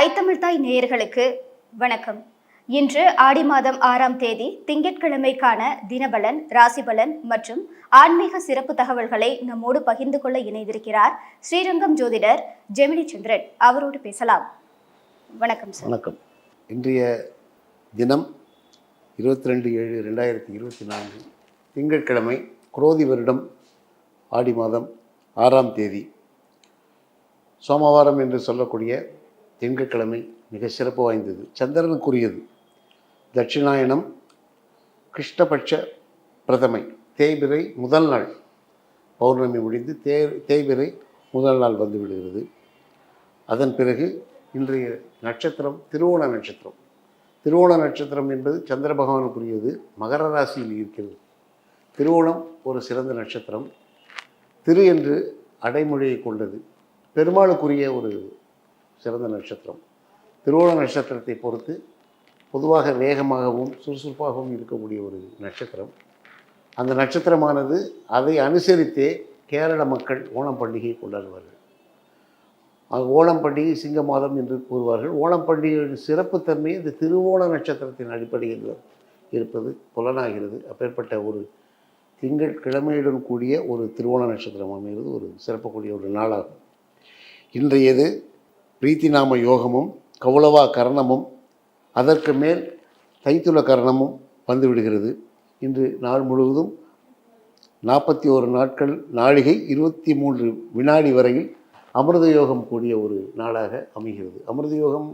ஐத்தமிழ்தாய் நேயர்களுக்கு வணக்கம். இன்று ஆடி மாதம் ஆறாம் தேதி திங்கட்கிழமைக்கான தினபலன் ராசிபலன் மற்றும் ஆன்மீக சிறப்பு தகவல்களை நம்மோடு பகிர்ந்து கொள்ள இணைந்திருக்கிறார் ஸ்ரீரங்கம் ஜோதிடர் ஜெமினி சந்திரன். அவரோடு பேசலாம். வணக்கம் சார். வணக்கம். இன்றைய தினம் இருபத்தி ரெண்டு ஏழு ரெண்டாயிரத்தி இருபத்தி நான்கு திங்கட்கிழமை குரோதி வருடம் ஆடி மாதம் ஆறாம் தேதி. சோமவாரம் என்று சொல்லக்கூடிய திங்கட்கிழமை மிக சிறப்பு வாய்ந்தது. சந்திரனுக்குரியது. தட்சிணாயனம் கிருஷ்ணபட்ச பிரதமை தேய்பிறை முதல் நாள். பௌர்ணமி முடிந்து தே தேய்பிறை முதல் நாள் வந்து விடுகிறது. அதன் பிறகு இன்றைய நட்சத்திரம் திருவோண நட்சத்திரம். திருவோண நட்சத்திரம் என்பது சந்திர பகவானுக்குரியது மகர ராசியில் இருக்கிறது. திருவோணம் ஒரு சிறந்த நட்சத்திரம். திரு என்று அடைமொழியை கொண்டது. பெருமாளுக்குரிய ஒரு சிறந்த நட்சத்திரம். திருவோண நட்சத்திரத்தை பொறுத்து பொதுவாக வேகமாகவும் சுறுசுறுப்பாகவும் இருக்கக்கூடிய ஒரு நட்சத்திரம். அந்த நட்சத்திரமானது அதை அனுசரித்தே கேரள மக்கள் ஓணம் பண்டிகையை கொண்டாடுவார்கள். ஓணம் பண்டிகை சிங்க மாதம் என்று கூறுவார்கள். ஓணம் பண்டிகையின் சிறப்புத்தன்மை இந்த திருவோண நட்சத்திரத்தின் அடிப்படையில் இருப்பது புலனாகிறது. அப்பேற்பட்ட ஒரு திங்கள் கிழமையுடன் கூடிய ஒரு திருவோண நட்சத்திரம் அமைகிறது ஒரு சிறப்புக்குரிய ஒரு நாளாகும். இன்றையது பிரீத்தி நாம யோகமும் கௌளவா கரணமும் அதற்கு மேல் தைத்துல கரணமும் வந்து விடுகிறது. இன்று நாள் முழுவதும் நாற்பத்தி ஒரு நாட்கள் நாழிகை இருபத்தி மூன்று வினாடி வரையில் அமிர்த யோகம் கூடிய ஒரு நாளாக அமைகிறது. அமிர்த யோகம்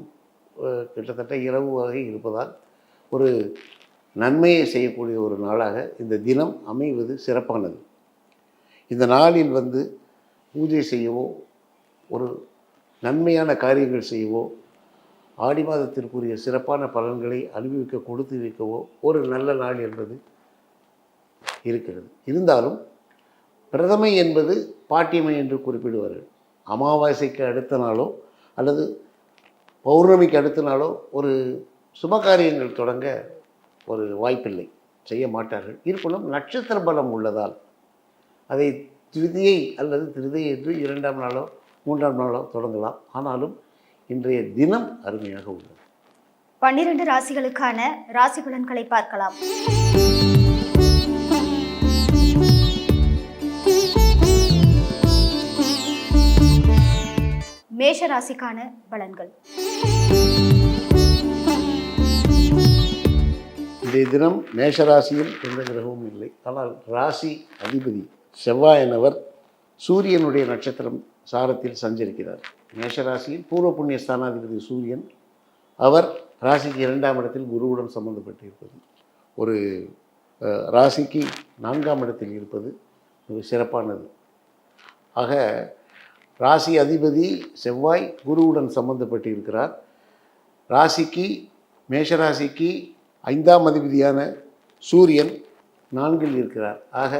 கிட்டத்தட்ட இரவு வகை இருப்பதால் ஒரு நன்மையை செய்யக்கூடிய ஒரு நாளாக இந்த தினம் அமைவது சிறப்பானது. இந்த நாளில் வந்து பூஜை செய்யவோ ஒரு நன்மையான காரியங்கள் செய்யவோ ஆடி மாதத்திற்குரிய சிறப்பான பலன்களை அனுபவிக்க கொடுத்து வைக்கவோ ஒரு நல்ல நாள் என்பது இருக்கிறது. இருந்தாலும் பிரதமை என்பது பாட்டியமை என்று குறிப்பிடுவார்கள். அமாவாசைக்கு அடுத்த நாளோ அல்லது பௌர்ணமிக்கு அடுத்த நாளோ ஒரு சுபகாரியங்கள் தொடங்க ஒரு வாய்ப்பில்லை. செய்ய மாட்டார்கள். இருப்பினும் நட்சத்திர பலம் உள்ளதால் அதை திருதியை அல்லது திருதை என்று இரண்டாம் நாளோ மூன்றாம் நாளோ தொடங்கலாம். ஆனாலும் இன்றைய தினம் அருமையாக உள்ளது. பன்னிரண்டு ராசிகளுக்கான ராசி பலன்களை பார்க்கலாம். மேஷ ராசிக்கான பலன்கள். இன்றைய தினம் மேஷராசியில் எந்த கிரகமும் இல்லை. ஆனால் ராசி அதிபதி செவ்வாயனவர் சூரியனுடைய நட்சத்திரம் சாரத்தில் சஞ்சரிக்கிறார். மேஷராசியில் பூர்வ புண்ணிய ஸ்தானாதிபதி சூரியன். அவர் ராசிக்கு இரண்டாம் இடத்தில் குருவுடன் சம்பந்தப்பட்டு இருப்பது ஒரு ராசிக்கு நான்காம் இடத்தில் இருப்பது மிக சிறப்பானது. ஆக ராசி அதிபதி செவ்வாய் குருவுடன் சம்பந்தப்பட்டு இருக்கிறார் ராசிக்கு மேஷராசிக்கு ஐந்தாம் அதிபதியான சூரியன் நான்கில் இருக்கிறார். ஆக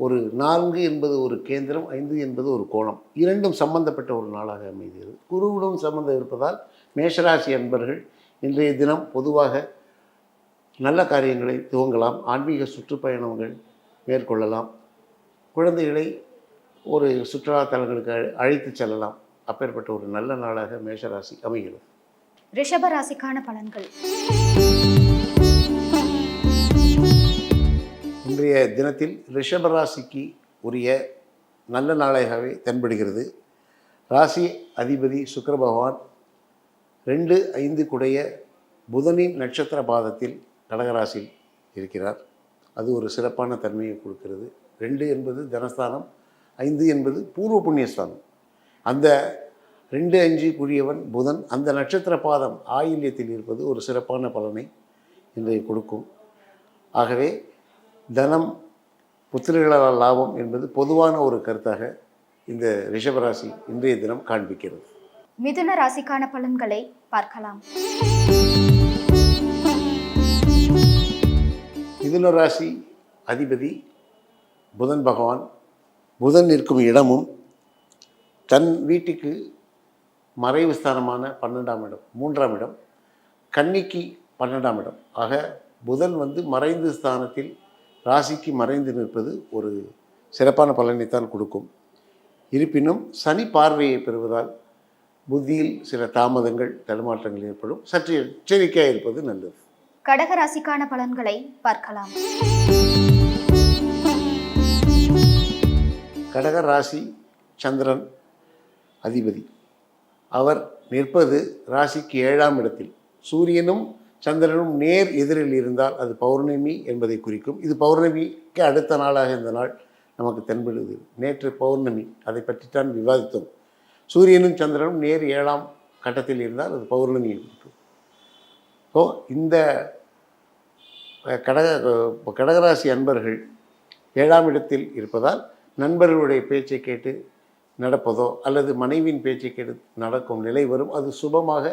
ஒரு நான்கு என்பது ஒரு கேந்திரம் ஐந்து என்பது ஒரு கோணம். இரண்டும் சம்பந்தப்பட்ட ஒரு நாளாக அமைகிறது. குருவுடன் சம்பந்தம் இருப்பதால் மேஷராசி அன்பர்கள் இன்றைய தினம் பொதுவாக நல்ல காரியங்களை துவங்கலாம். ஆன்மீக சுற்றுப்பயணங்கள் மேற்கொள்ளலாம். குழந்தைகளை ஒரு சுற்றுலா தலங்களுக்கு அழை- அழைத்து செல்லலாம். அப்பேற்பட்ட ஒரு நல்ல நாளாக மேஷராசி அமைகிறது. ரிஷபராசிக்கான பலன்கள். இன்றைய தினத்தில் ரிஷபராசிக்கு உரிய நல்ல நாளாகவே தென்படுகிறது. ராசி அதிபதி சுக்கர பகவான் ரெண்டு ஐந்து குடைய புதனின் நட்சத்திர பாதத்தில் கடகராசியில் இருக்கிறார். அது ஒரு சிறப்பான தன்மையை கொடுக்கிறது. ரெண்டு என்பது தனஸ்தானம் ஐந்து என்பது பூர்வ புண்ணியஸ்தானம். அந்த ரெண்டு அஞ்சு கூடியவன் புதன் அந்த நட்சத்திர பாதம் ஆயில்யத்தில் இருப்பது ஒரு சிறப்பான பலனை இன்றைய கொடுக்கும். ஆகவே தனம் புத்திரர்களால் லாபம் என்பது பொதுவான ஒரு கருத்தாக இந்த ரிஷபராசி இன்றைய தினம் காண்பிக்கிறது. மிதுன ராசிக்கான பலன்களை பார்க்கலாம். மிதுன ராசி அதிபதி புதன் பகவான் புதன் இருக்கும் இடமும் தன் வீட்டுக்கு மறைவு ஸ்தானமான பன்னெண்டாம் இடம் மூன்றாம் இடம் கன்னிக்கு பன்னெண்டாம் இடம். ஆக புதன் வந்து மறைந்த ஸ்தானத்தில் ராசிக்கு மறைந்து நிற்பது ஒரு சிறப்பான பலனைத்தான் கொடுக்கும். இருப்பினும் சனி பார்வையை பெறுவதால் புத்தியில் சில தாமதங்கள் தடுமாற்றங்கள் ஏற்படும். சற்று எச்சரிக்கையாக இருப்பது நல்லது. கடக ராசிக்கான பலன்களை பார்க்கலாம். கடக ராசி சந்திரன் அதிபதி. அவர் நிற்பது ராசிக்கு ஏழாம் இடத்தில். சூரியனும் சந்திரனும் நேர் எதிரில் இருந்தால் அது பௌர்ணமி என்பதை குறிக்கும். இது பௌர்ணமிக்கு அடுத்த நாளாக இந்த நாள் நமக்கு தென்படுது. நேற்று பௌர்ணமி. அதை பற்றித்தான் விவாதித்தோம். சூரியனும் சந்திரனும் நேர் ஏழாம் கட்டத்தில் இருந்தால் அது பௌர்ணமியை குறிக்கும் ஸோ இந்த கடக கடகராசி அன்பர்கள் ஏழாம் இடத்தில் இருப்பதால் நண்பர்களுடைய பேச்சை கேட்டு நடப்பதோ அல்லது மனைவியின் பேச்சை கேட்டு நடக்கும் நிலை வரும். அது சுபமாக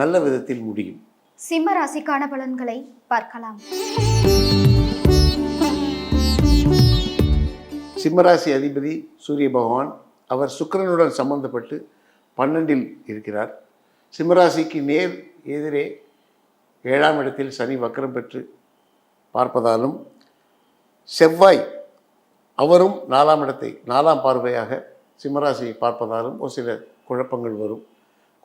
நல்ல விதத்தில் முடியும். சிம்ம ராசிக்கான பலன்களை பார்க்கலாம். சிம்மராசி அதிபதி சூரிய பகவான் அவர் சுக்கிரனுடன் சம்பந்தப்பட்டு பன்னெண்டில் இருக்கிறார். சிம்மராசிக்கு நேர் எதிரே ஏழாம் இடத்தில் சனி வக்கரம் பெற்று பார்ப்பதாலும் செவ்வாய் அவரும் நாலாம் இடத்தை நாலாம் பார்வையாக சிம்மராசியை பார்ப்பதாலும் ஒரு சில குழப்பங்கள் வரும்.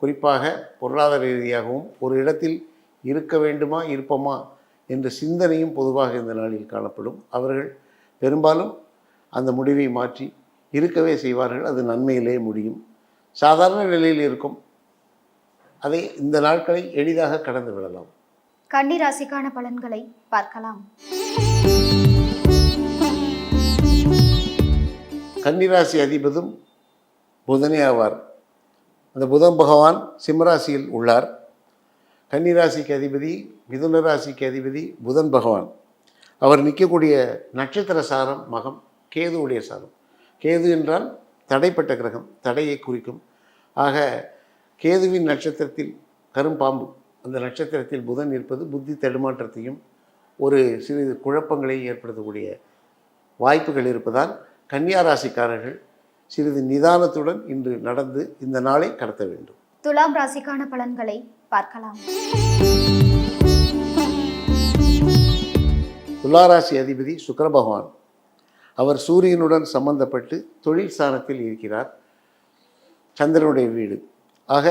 குறிப்பாக பொருளாதார ரீதியாகவும் ஒரு இடத்தில் இருக்க வேண்டுமா இருப்போமா என்ற சிந்தனையும் பொதுவாக இந்த நாளில் காணப்படும். அவர்கள் பெரும்பாலும் அந்த முடிவை மாற்றி இருக்கவே செய்வார்கள். அது நன்மையிலே முடியும். சாதாரண நிலையில் இருக்கும். அதை இந்த நாட்களை எளிதாக கடந்து விடலாம். கன்னி ராசிக்கான பலன்களை பார்க்கலாம். கன்னிராசி அதிபதும் புதனே ஆவார். அந்த புதன் பகவான் சிம்மராசியில் உள்ளார். கன்னிராசிக்கு அதிபதி மிதுன ராசிக்கு அதிபதி புதன் பகவான். அவர் நிற்கக்கூடிய நட்சத்திர சாரம் மகம் கேதுவுடைய சாரம். கேது என்றால் தடைப்பட்ட கிரகம் தடையை குறிக்கும். ஆக கேதுவின் நட்சத்திரத்தில் கரும்பாம்பு அந்த நட்சத்திரத்தில் புதன் இருப்பது புத்தி தடுமாற்றத்தையும் ஒரு சிறிது குழப்பங்களையும் ஏற்படுத்தக்கூடிய வாய்ப்புகள் இருப்பதால் கன்னியா ராசிக்காரர்கள் சிறிது நிதானத்துடன் இன்று நடந்து இந்த நாளை கடத்த வேண்டும். துலாம் ராசிக்கான பலன்களை பார்க்கலாம். துளாராசி அதிபதி சுக்கர பகவான். அவர் சூரியனுடன் சம்பந்தப்பட்டு தொழில் ஸ்தானத்தில் இருக்கிறார். சந்திரனுடைய வீடு. ஆக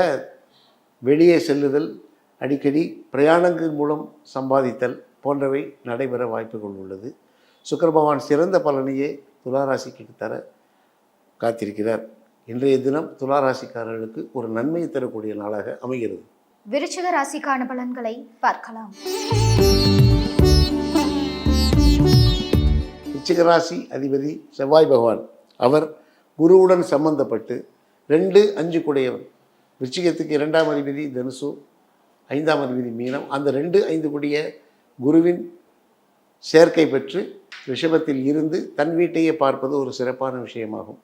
வெளியே செல்லுதல் அடிக்கடி பிரயாணங்கள் மூலம் சம்பாதித்தல் போன்றவை நடைபெற வாய்ப்புகள் உள்ளது. சுக்கர பகவான் சிறந்த பலனையே துளாராசிக்கு தர காத்திருக்கிறார். இன்றைய தினம் துளாராசிக்காரர்களுக்கு ஒரு நன்மையை தரக்கூடிய நாளாக அமைகிறது. விருச்சிக ராசிக்கான பலன்களை பார்க்கலாம். விச்சிகராசி அதிபதி செவ்வாய் பகவான். அவர் குருவுடன் சம்பந்தப்பட்டு ரெண்டு அஞ்சு குடையவன். விருச்சிகத்துக்கு இரண்டாம் அதிபதி தனுசு ஐந்தாம் அதிபதி மீனம். அந்த ரெண்டு ஐந்து குடிய குருவின் சேர்க்கை பெற்று ரிஷபத்தில் இருந்து தன் வீட்டையே பார்ப்பது ஒரு சிறப்பான விஷயமாகும்.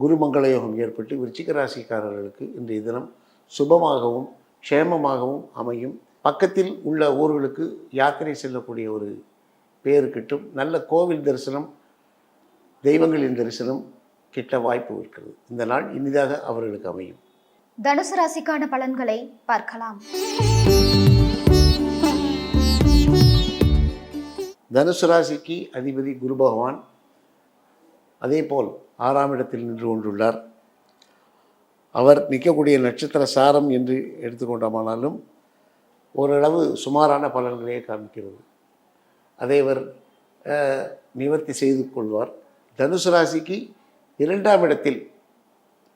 குருமங்கள யோகம் ஏற்பட்டு விருச்சிக ராசிக்காரர்களுக்கு இன்றைய தினம் சுபமாகவும் க்ஷேமமாகவும் அமையும். பக்கத்தில் உள்ள ஊர்களுக்கு யாத்திரை செல்லக்கூடிய ஒரு பேர் கிட்டும் நல்ல கோவில் தரிசனம் தெய்வங்களின் தரிசனம் கிட்ட வாய்ப்பு இருக்கிறது. இந்த நாள் இனிதாக அவர்களுக்கு அமையும். தனுசு ராசிக்கான பலன்களை பார்க்கலாம். தனுசு ராசிக்கு அதிபதி குரு பகவான் அதேபோல் ஆறாம் இடத்தில் நின்று கொண்டுள்ளார். அவர் நிற்கக்கூடிய நட்சத்திர சாரம் என்று எடுத்துக்கொண்டோமானாலும் ஓரளவு சுமாரான பலன்களையே காமிக்கிறது அதை அவர் நிவர்த்தி செய்து கொள்வார். தனுசு ராசிக்கு இரண்டாம் இடத்தில்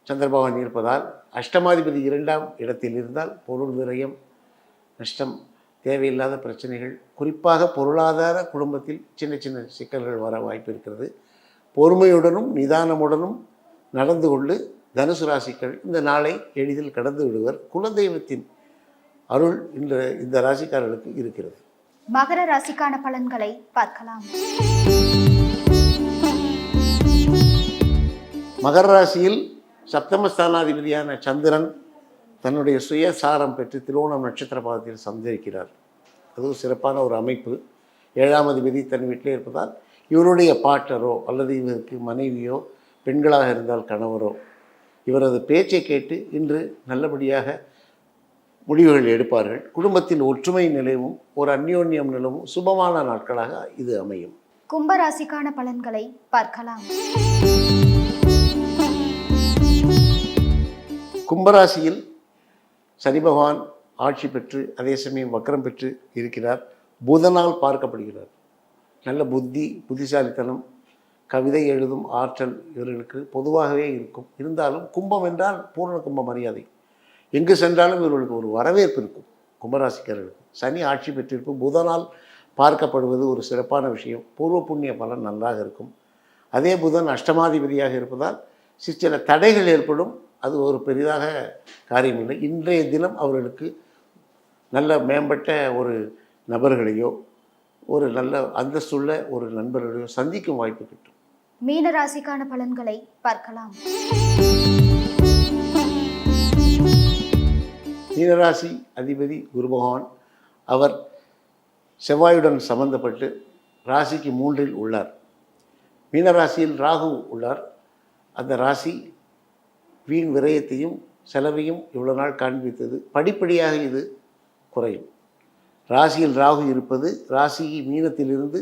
சந்திரபகவான் இருப்பதால் அஷ்டமாதிபதி இரண்டாம் இடத்தில் இருந்தால் பொருள் விரயம் நஷ்டம் தேவையில்லாத பிரச்சனைகள் குறிப்பாக பொருளாதார குடும்பத்தில் சின்ன சின்ன சிக்கல்கள் வர வாய்ப்பு இருக்கிறது. பொறுமையுடனும் நிதானமுடனும் நடந்து கொண்டு தனுசு ராசிக்கள் இந்த நாளை எளிதில் கடந்து விடுவர். குலதெய்வத்தின் அருள் இந்த இந்த ராசிக்காரர்களுக்கு இருக்கிறது. மகர ராசிக்கான பலன்களை பார்க்கலாம். மகர ராசியில் சப்தமஸ்தானாதிபதியான சந்திரன் தன்னுடைய சுயசாரம் பெற்று திருவோணம் நட்சத்திர பாதத்தில் சந்தரிக்கிறார் அதுவும் சிறப்பான ஒரு அமைப்பு. ஏழாம் அதிபதி தன் வீட்டிலே இருப்பதால் இவருடைய பாட்டரோ அல்லது இவருக்கு மனைவியோ பெண்களாக இருந்தால் கணவரோ இவரது பேச்சை கேட்டு இன்று நல்லபடியாக முடிவுகள் எடுப்பார்கள். குடும்பத்தில் ஒற்றுமை நிலவும் ஒரு அந்யோன்யம் நிலவும் சுபமான நாட்களாக இது அமையும். கும்ப ராசிக்கான பலன்களை பார்க்கலாம். கும்பராசியில் சனி பகவான் ஆட்சி பெற்று அதே சமயம் வக்கரம் பெற்று இருக்கிறார். புதனால் பார்க்கப்படுகிறார். நல்ல புத்தி புத்திசாலித்தனம் கவிதை எழுதும் ஆற்றல் இவர்களுக்கு பொதுவாகவே இருக்கும். இருந்தாலும் கும்பம் என்றால் பூர்ண கும்ப மரியாதை. எங்கு சென்றாலும் இவர்களுக்கு ஒரு வரவேற்பு இருக்கும் கும்பராசிக்காரர்களுக்கு. சனி ஆட்சி பெற்றிருக்கும். புதனால் பார்க்கப்படுவது ஒரு சிறப்பான விஷயம். பூர்வ புண்ணிய பலன் நன்றாக இருக்கும். அதே புதன் அஷ்டமாதிபதியாக இருப்பதால் சி- சில தடைகள் ஏற்படும். அது ஒரு பெரிதாக காரியமில்லை. இன்றைய தினம் அவர்களுக்கு நல்ல மேம்பட்ட ஒரு நபர்களையோ ஒரு நல்ல அந்தஸ்துள்ள ஒரு நண்பர்களையோ சந்திக்கும் வாய்ப்பு கிட்டும். மீன ராசிக்கான பலன்களை பார்க்கலாம். மீனராசி அதிபதி குரு பகவான் அவர் செவ்வாயுடன் சம்பந்தப்பட்டு ராசிக்கு மூன்றில் உள்ளார். மீனராசியில் ராகு உள்ளார். அந்த ராசி வீண் விரயத்தையும் செலவையும் இவ்வளோ நாள் காண்பித்தது. படிப்படியாக இது குறையும். ராசியில் ராகு இருப்பது ராசி மீனத்திலிருந்து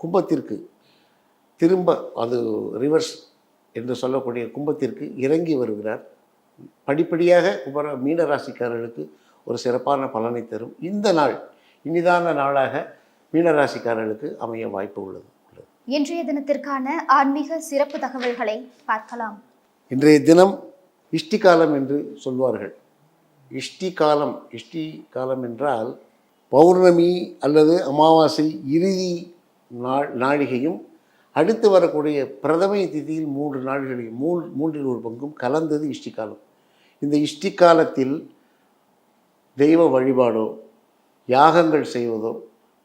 கும்பத்திற்கு திரும்ப அது ரிவர்ஸ் என்று சொல்லக்கூடிய கும்பத்திற்கு இறங்கி வருகிறார். படிப்படியாக கும்பர மீன ராசிக்காரர்களுக்கு ஒரு சிறப்பான பலனை தரும். இந்த நாள் இனிதான நாளாக மீனராசிக்காரர்களுக்கு அமைய வாய்ப்பு உள்ளது. உள்ளது இன்றைய தினத்திற்கான ஆன்மீக சிறப்பு தகவல்களை பார்க்கலாம். இன்றைய தினம் இஷ்டி காலம் என்று சொல்வார்கள். இஷ்டி காலம் இஷ்டி காலம் என்றால் பௌர்ணமி அல்லது அமாவாசை இறுதி நாள் நாழிகையும் அடுத்து வரக்கூடிய பிரதமை திதியில் மூன்று நாள்களையும் மூ மூன்றில் ஒரு பங்கும் கலந்தது இஷ்டிக்காலம் இந்த இஷ்டிக்காலத்தில் தெய்வ வழிபாடோ யாகங்கள் செய்வதோ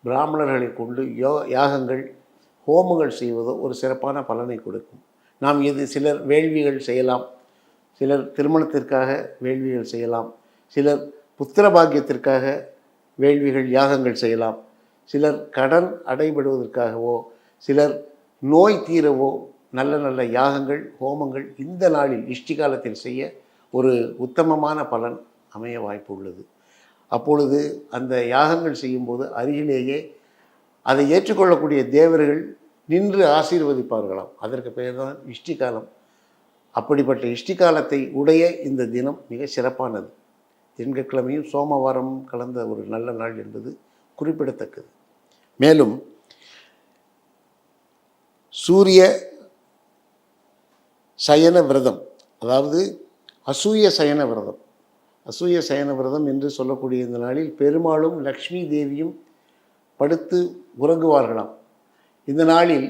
பிராமணர்களை கொண்டு யோ யாகங்கள் ஹோமங்கள் செய்வதோ ஒரு சிறப்பான பலனை கொடுக்கும். நாம் இது சிலர் வேள்விகள் செய்யலாம் சிலர் திருமணத்திற்காக வேள்விகள் செய்யலாம் சிலர் புத்திர பாக்கியத்திற்காக வேள்விகள் யாகங்கள் செய்யலாம். சிலர் கடன் அடைபடுவதற்காகவோ சிலர் நோய் தீரவோ நல்ல நல்ல யாகங்கள் ஹோமங்கள் இந்த நாளில் இஷ்டி காலத்தில் செய்ய ஒரு உத்தமமான பலன் அமைய வாய்ப்பு உள்ளது. அப்பொழுது அந்த யாகங்கள் செய்யும்போது அருகிலேயே அதை ஏற்றுக்கொள்ளக்கூடிய தேவர்கள் நின்று ஆசீர்வதிப்பார்களாம். அதற்கு பெயர் தான் இஷ்டி காலம் அப்படிப்பட்ட இஷ்டி காலத்தை உடைய இந்த தினம் மிக சிறப்பானது. திங்கட்கிழமையும் சோமவாரம் கலந்த ஒரு நல்ல நாள் என்பது குறிப்பிடத்தக்கது. மேலும் சூரிய சயன விரதம் அதாவது அசூய சயன விரதம். அசூய சயன விரதம் என்று சொல்லக்கூடிய இந்த நாளில் பெருமாளும் லக்ஷ்மி தேவியும் படுத்து உறங்குவார்களாம். இந்த நாளில்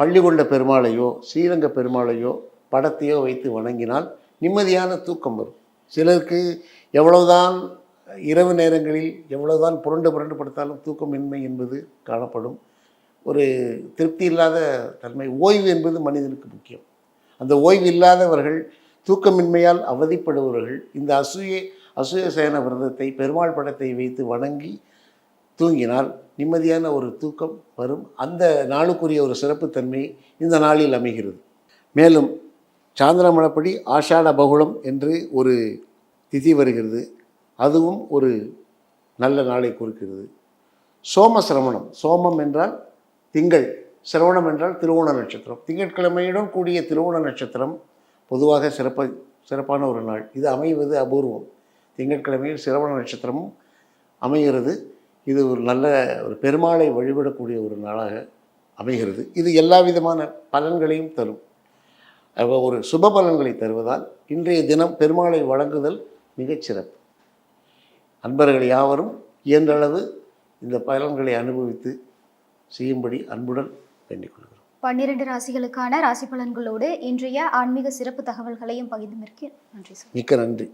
பள்ளிகொண்ட பெருமாளையோ ஸ்ரீரங்க பெருமாளையோ படத்தையோ வைத்து வணங்கினால் நிம்மதியான தூக்கம் வரும். சிலருக்கு எவ்வளவுதான் இரவு நேரங்களில் எவ்வளவுதான் புரண்டு புரண்டு படுத்தாலும் தூக்கமின்மை என்பது காணப்படும். ஒரு திருப்தி இல்லாத தன்மை ஓய்வு என்பது மனிதனுக்கு முக்கியம். அந்த ஓய்வு இல்லாதவர்கள் தூக்கமின்மையால் அவதிப்படுபவர்கள் இந்த அசூய அசூய சேன விரதத்தை பெருமாள் படத்தை வைத்து வணங்கி தூங்கினால் நிம்மதியான ஒரு தூக்கம் வரும். அந்த நாளுக்குரிய ஒரு சிறப்புத்தன்மை இந்த நாளில் அமைகிறது. மேலும் சாந்திரமணப்படி ஆஷாட பகுளம் என்று ஒரு திதி வருகிறது. அதுவும் ஒரு நல்ல நாளை குறிக்கிறது. சோம சிரவணம் சோமம் என்றால் திங்கள். சிரவணம் என்றால் திருவோண நட்சத்திரம். திங்கட்கிழமையுடன் கூடிய திருவோண நட்சத்திரம் பொதுவாக சிறப்ப சிறப்பான ஒரு நாள். இது அமைவது அபூர்வம். திங்கட்கிழமையில் சிரவண நட்சத்திரமும் அமைகிறது. இது ஒரு நல்ல ஒரு பெருமாளை வழிபடக்கூடிய ஒரு நாளாக அமைகிறது. இது எல்லா விதமான பலன்களையும் தரும். ஒரு சுப பலன்களை தருவதால் இன்றைய தினம் பெருமாளை வழங்குதல் மிகச் சிறப்பு அன்பர்கள் யாவரும் இயன்றளவு இந்த பலன்களை அனுபவித்து செய்யும்படி அன்புடன் வேண்டிக் கொள்கிறோம். பன்னிரண்டு ராசிகளுக்கான ராசி பலன்களோடு இன்றைய ஆன்மீக சிறப்பு தகவல்களையும் பகிர்ந்து நன்றி மிக்க நன்றி.